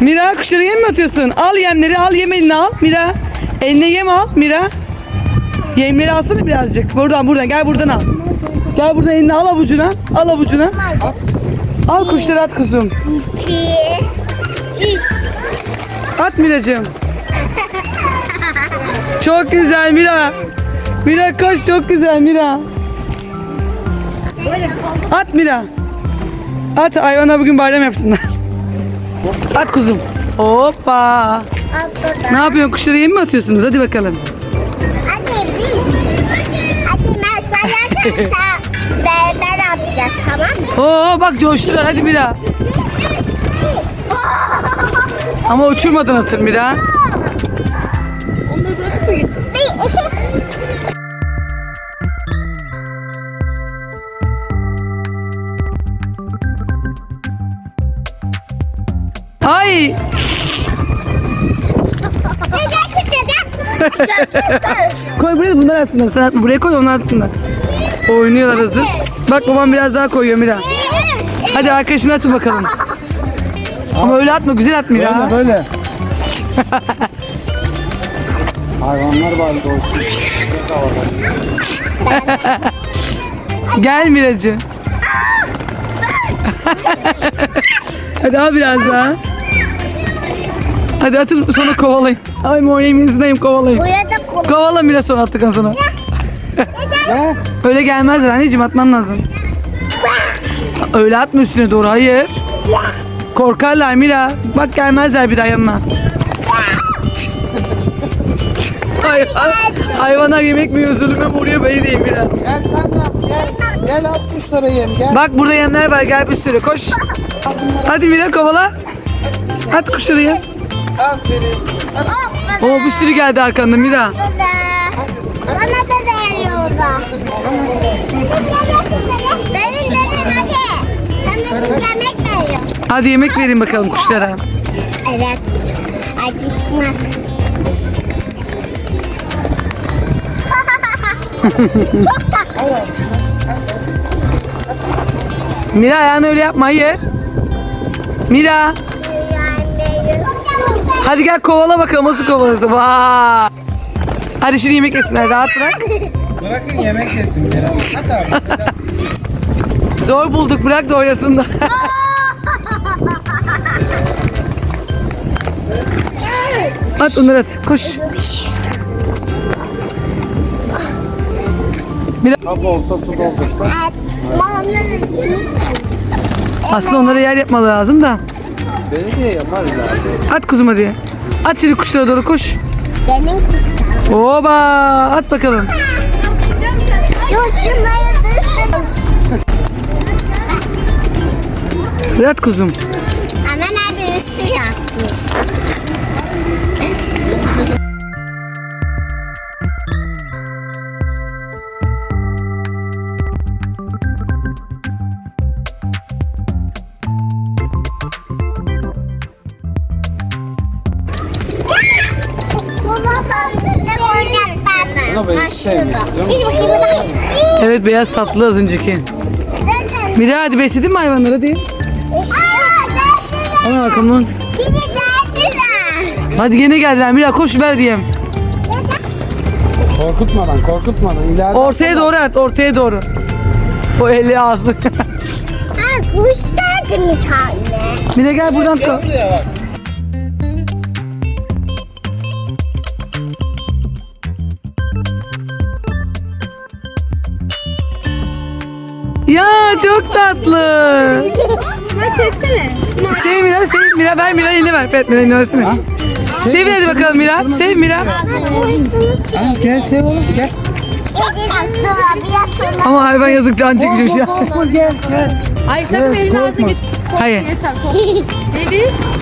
Mira kuşları yem mi atıyorsun? Al yemleri al yem eline al. Mira eline yem al Mira. Yemleri alsana birazcık. Buradan buradan gel buradan al. Gel buradan eline al avucuna. Al avucuna. Al kuşları at kuzum. İki. Üç. At Miracığım. Çok güzel Mira. Mira koş çok güzel Mira. At Mira. At hayvana bugün bayram yapsınlar. At kuzum. Hoppa. Ne yapıyorsun kuşlara yem mi atıyorsunuz? Hadi bakalım. Hadi bir. Hadi ben sayarsan sen beraber atacağız tamam mı? Oo bak coştular hadi Mira. Ama uçurmadan atır Mira. Bir, iki. Ay Neden koy buraya bunlar atsınlar. Sen atma buraya koy onlar atsınlar. Oynuyorlar hazır. Bak babam biraz daha koyuyor Mira. Hadi arkadaşına atın bakalım. Ama öyle atma güzel at Mira. Böyle böyle. Hayvanlar bari olsun. Gel Miracı. Hadi al biraz daha. Hadi atın sonra kovalayın. Ay morayım yüzündeyim kovalayın. Buraya da kol. Kovala Mira sonra attıktan sonra. Öyle gelmezler anneciğim atman lazım. Öyle atma üstüne doğru hayır. Korkarlar Mira. Bak gelmezler bir daha yanına. Hayvan, hayvanlar yemek mi yiyor zulüme mi uğruyor beni değil Mira. Gel sen de at, gel. Gel at kuşlara yem gel. Bak burada yemler var gel bir sürü koş. Hadi Mira kovala. At kuşları yem. Aferin. Oo bir sürü geldi arkanda Mira. Burada. Bana da değiyorlar. Benim benim hadi. Hem de yemek veriyor. Hadi yemek verin bakalım kuşlara. Evet. Acıkmak. Çok tatlı. Mira ayağını öyle yapma hayır. Mira. Hadi gel kovala bakalım nasıl kovalasın. Vay. Hadi şimdi yemek yesinler rahat bırak. Bırakın yemek yesin biraz. Hadi abi. Zor bulduk bırak da oynasınlar. at onları at koş. Kap olsa su doldursa. Aslında onlara yer yapmalı lazım da. Belediye yapar zaten. At kuzum hadi. At şimdi kuşlara doğru koş. Benim kutsam. Oba at bakalım. Yok şunları düşün. At kuzum. Ama ben bakayım. Evet beyaz tatlı az önceki. Mira hadi besledin mi hayvanları hadi. Ama arkamdan. Hadi gene geldiler Mira koş ver diyeyim. Korkutmadan, korkutmadan. İleride Ortaya doğru at ortaya doğru. O eli ağzını. Ha kuş derdi bir tane. Mira gel buradan kal. Buraya bak. Çok tatlı. Sen sevsene. Sev Mira sev Mira ver Mira elini ver. Evet Mira elini versene. Sev hadi bakalım Mira. Sev Mira. Ha, gel sev oğlum gel. Ama hayvan yazık can. Korkma gel gel. Ay sakın elini ağzına git. Hayır. Yeter.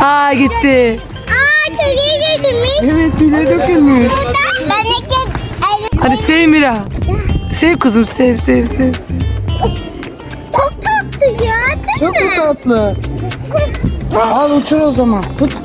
Aa gitti. Aa kediye getirmiş. Evet tüyle dökülmüş. Ben de. Hadi sev Mira. Sev kuzum sev sev sev. sev. Çok mu tatlı? Al uçur o zaman. Tut.